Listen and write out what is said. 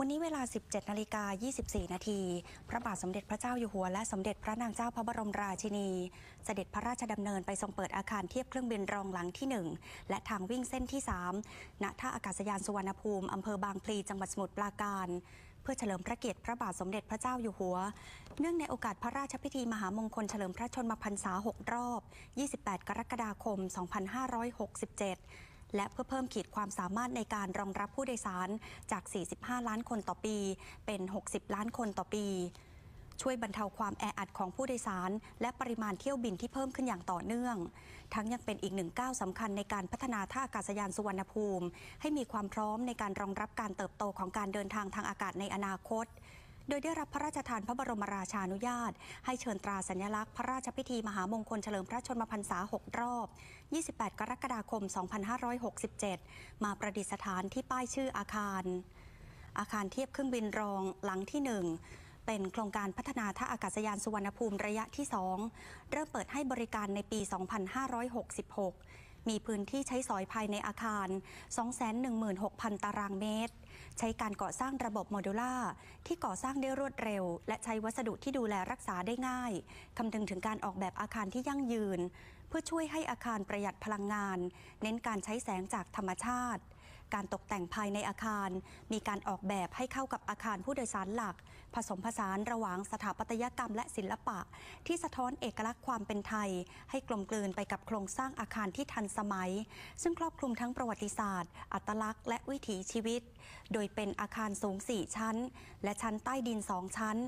วันนี้เวลา 17นาฬิกา24 นาที พระบาทสมเด็จพระเจ้าอยู่หัวและสมเด็จพระนางเจ้าพระบรมราชินี เสด็จพระราชดำเนินไปทรงเปิดอาคารเทียบเครื่องบินรองหลังที่ 1 และทางวิ่งเส้นที่ 3 ณ ท่าอากาศยานสุวรรณภูมิอำเภอบางพลีจังหวัดสมุทรปราการ เพื่อเฉลิมพระเกียรติพระบาทสมเด็จพระเจ้าอยู่หัว เนื่องในโอกาสพระราชพิธีมหามงคลเฉลิมพระชนมพรรษา 6 รอบ 28 กรกฎาคม 2567 และเพื่อเพิ่มขีดความสามารถในการรองรับผู้โดยสารจาก 45 ล้านคนต่อปี เป็น 60 ล้านคนต่อปีช่วยบรรเทาความแออัดของผู้โดยสาร และปริมาณเที่ยวบินที่เพิ่มขึ้นอย่างต่อเนื่อง ทั้งยังเป็นอีกหนึ่งก้าวสำคัญในการพัฒนาท่าอากาศยานสุวรรณภูมิ ให้มีความพร้อมในการรองรับการเติบโตของการเดินทางทางอากาศในอนาคต โดยได้รับพระราชทานพระบรมราชานุญาต ให้เชิญตราสัญลักษณ์พระราชพิธีมหามงคลเฉลิมพระชนมพรรษา 6 รอบ 28 กรกฎาคม 2567 มาประดิษฐานที่ป้ายชื่ออาคาร อาคารเทียบเครื่องบินรองหลังที่ 1เป็นโครงการพัฒนาท่าอากาศยานสุวรรณภูมิระยะที่ 2 เริ่มเปิดให้บริการในปี 2566 มีพื้นที่ใช้สอยภายในอาคาร 216,000 ตารางเมตร ใช้การก่อสร้างระบบโมดูล่าที่ก่อสร้างได้รวดเร็ว และใช้วัสดุที่ดูแลรักษาได้ง่ายคำนึงถึงการออกแบบอาคารที่ยั่งยืน เพื่อช่วยให้อาคารประหยัดพลังงาน เน้นการใช้แสงจากธรรมชาติ การตกแต่งภายในอาคาร มีการออกแบบให้เข้ากับอาคารผู้โดยสารหลัก ผสมผสานระหว่างสถาปัตยกรรมและศิลปะ ที่สะท้อนเอกลักษณ์ความเป็นไทย ให้กลมกลืนไปกับโครงสร้างอาคารที่ทันสมัย ซึ่งครอบคลุมทั้งประวัติศาสตร์ อัตลักษณ์ และวิถีชีวิต โดยเป็นอาคารสูง 4 ชั้น และชั้นใต้ดิน 2 ชั้น